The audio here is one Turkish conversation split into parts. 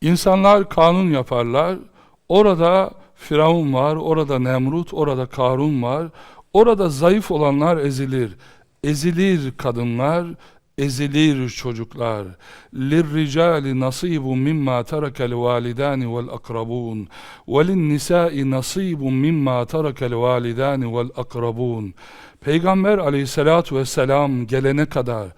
İnsanlar kanun yaparlar. Orada Firavun var, orada Nemrut, orada Karun var. Orada zayıf olanlar ezilir. Ezilir kadınlar, ezilir çocuklar. لِلرِّجَالِ نَصِيبٌ مِمَّا تَرَكَ الْوَالِدَانِ وَالْأَقْرَبُونَ وَلِلنِّسَاءِ نَصِيبٌ مِمَّا تَرَكَ الْوَالِدَانِ وَالْأَقْرَبُونَ Peygamber aleyhissalatu vesselam gelene kadar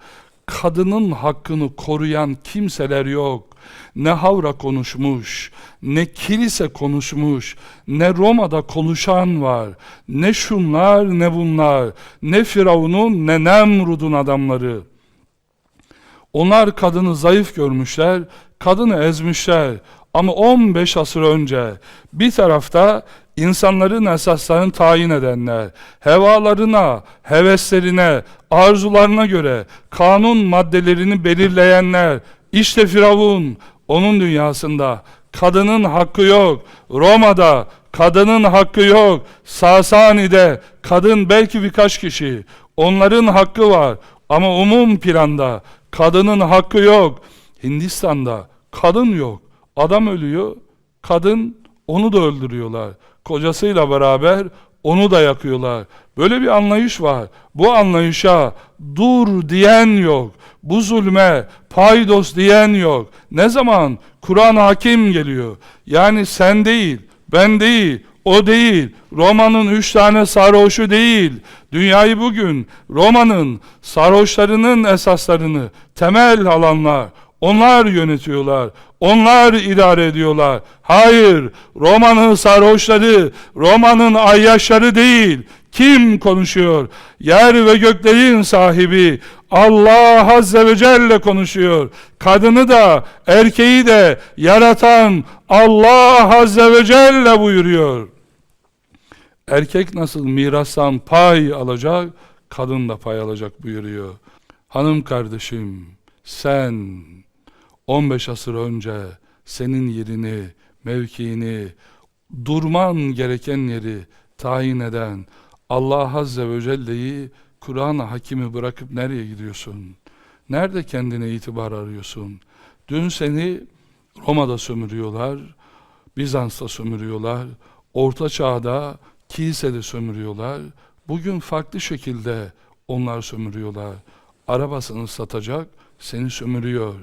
kadının hakkını koruyan kimseler yok. Ne Havra konuşmuş, ne kilise konuşmuş, ne Roma'da konuşan var, ne şunlar ne bunlar, ne Firavun'un ne Nemrud'un adamları. Onlar kadını zayıf görmüşler, kadını ezmişler. Ama 15 asır önce bir tarafta insanların esaslarını tayin edenler, hevalarına, heveslerine, arzularına göre kanun maddelerini belirleyenler, işte Firavun, onun dünyasında kadının hakkı yok. Roma'da kadının hakkı yok. Sasani'de kadın belki birkaç kişi. Onların hakkı var. Ama umum planda kadının hakkı yok. Hindistan'da kadın yok. Adam ölüyor. Kadın onu da öldürüyorlar. Kocasıyla beraber onu da yakıyorlar. Böyle bir anlayış var. Bu anlayışa dur diyen yok. Bu zulme paydos diyen yok. Ne zaman Kur'an hakim geliyor. Yani sen değil, ben değil, o değil. Roma'nın üç tane sarhoşu değil. Dünyayı bugün Roma'nın sarhoşlarının esaslarını temel alanlar, onlar yönetiyorlar. Onlar idare ediyorlar. Hayır, Roma'nın sarhoşları, Roma'nın ayyaşları değil. Kim konuşuyor? Yer ve göklerin sahibi Allah Azze ve Celle konuşuyor. Kadını da erkeği de yaratan Allah Azze ve Celle buyuruyor. Erkek nasıl mirastan pay alacak, kadın da pay alacak buyuruyor. Hanım kardeşim, sen 15 asır önce senin yerini, mevkiini, durman gereken yeri tayin eden Allah Azze ve Celle'yi Kur'an-ı Hakimi bırakıp nereye gidiyorsun? Nerede kendine itibar arıyorsun? Dün seni Roma'da sömürüyorlar, Bizans'ta sömürüyorlar, Orta Çağ'da kilisede sömürüyorlar. Bugün farklı şekilde onlar sömürüyorlar. Arabasını satacak, seni sömürüyor.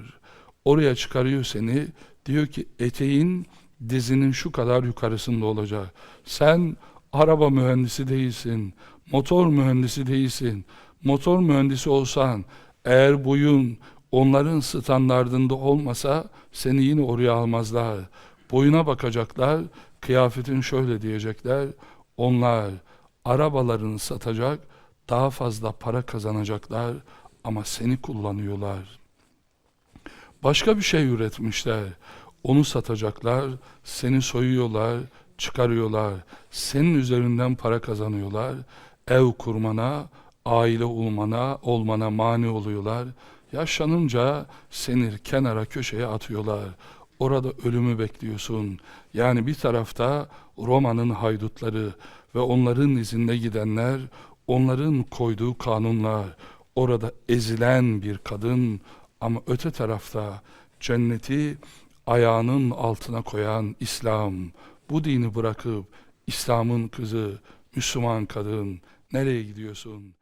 Oraya çıkarıyor seni. Diyor ki eteğin dizinin şu kadar yukarısında olacak. Sen araba mühendisi değilsin. Motor mühendisi değilsin. Motor mühendisi olsan eğer boyun onların standardında olmasa seni yine oraya almazlar. Boyuna bakacaklar. Kıyafetin şöyle diyecekler. Onlar arabalarını satacak, daha fazla para kazanacaklar ama seni kullanıyorlar. Başka bir şey üretmişler. Onu satacaklar, seni soyuyorlar, çıkarıyorlar. Senin üzerinden para kazanıyorlar. Ev kurmana, aile olmana, olmana mani oluyorlar. Yaşlanınca seni kenara köşeye atıyorlar. Orada ölümü bekliyorsun. Yani bir tarafta Roma'nın haydutları ve onların izinde gidenler, onların koyduğu kanunlar, orada ezilen bir kadın ama öte tarafta cenneti ayağının altına koyan İslam, bu dini bırakıp İslam'ın kızı, Müslüman kadın nereye gidiyorsun?